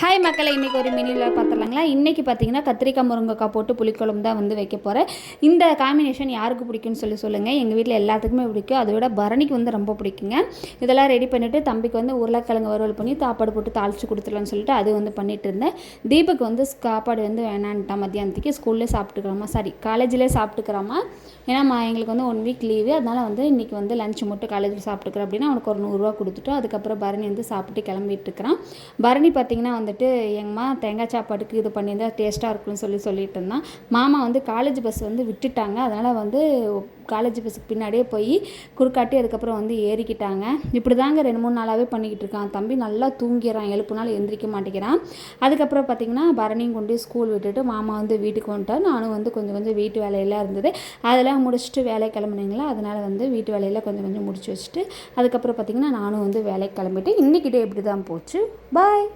Hi மக்களை இன்றைக்கி ஒரு மினியில் பார்த்துலாங்களா இன்றைக்கி பார்த்தீங்கன்னா கத்திரிக்காய் முருங்கைக்காய் போட்டு புளிக்குழம்பு தான் வந்து வைக்க போகிறேன் இந்த காம்பினேஷன் யாருக்கு பிடிக்கும்னு சொல்லி சொல்லுங்கள் எங்கள் வீட்டில் எல்லாத்துக்குமே பிடிக்கும். அதை விட பரணிக்கு வந்து ரொம்ப பிடிக்குங்க. இதெல்லாம் ரெடி பண்ணிவிட்டு தம்பிக்கு வந்து உருளைக்கிழங்கு வறுவல் பண்ணி சாப்பாடு போட்டு தாளித்து கொடுத்துடலான்னு சொல்லிட்டு அது வந்து பண்ணிட்டு இருந்தேன். தீபக் வந்து சாப்பாடு வந்து வேணான்ட்டான் மத்தியானத்துக்கு. ஸ்கூல்லே சாப்பிட்டுக்கிறோமா சாரி காலேஜிலே சாப்பிட்டுக்கிறாமா? ஏன்னா எங்களுக்கு வந்து ஒன் வீக் லீவு அதனால் வந்து இன்றைக்கி வந்து லஞ்ச் மட்டும் காலேஜில் சாப்பிட்டுக்கிறேன் அப்படின்னா அவனுக்கு ஒரு நூறுரூவா கொடுத்துட்டு அதுக்கப்புறம் பரணி வந்து சாப்பிட்டு கிளம்பிட்டு இருக்கிறான். பரணி பார்த்திங்கன்னா வந்துட்டு எங்கம்மா தேங்காய் சாப்பாடுக்கு இது பண்ணியிருந்தா டேஸ்ட்டாக இருக்கும்னு சொல்லி சொல்லிட்டு இருந்தான் மாமா வந்து காலேஜ் பஸ் வந்து விட்டுட்டாங்க. அதனால் வந்து காலேஜ் பஸ்ஸுக்கு பின்னாடியே போய் குறுக்காட்டி அதுக்கப்புறம் வந்து ஏறிக்கிட்டாங்க. இப்படி தாங்க ரெண்டு மூணு நாளாகவே பண்ணிக்கிட்டு இருக்கான். தம்பி நல்லா தூங்கிறான் எழுப்புனாலும் எந்திரிக்க மாட்டேங்கிறான். அதுக்கப்புறம் பார்த்திங்கன்னா பரணியும் கொண்டு ஸ்கூல் விட்டுட்டு மாமா வந்து வீட்டுக்கு வந்துட்டார். நானும் வந்து கொஞ்சம் கொஞ்சம் வீட்டு வேலையெல்லாம் இருந்தது. அதெல்லாம் முடிச்சுட்டு வேலை கிளம்புனீங்களா? அதனால் வந்து வீட்டு வேலையெல்லாம் கொஞ்சம் கொஞ்சம் முடிச்சு வச்சுட்டு அதுக்கப்புறம் பார்த்திங்கன்னா நானும் வந்து வேலைக்கு கிளம்பிட்டு இன்றைக்கிட்டே இப்படி தான் போச்சு. பாய்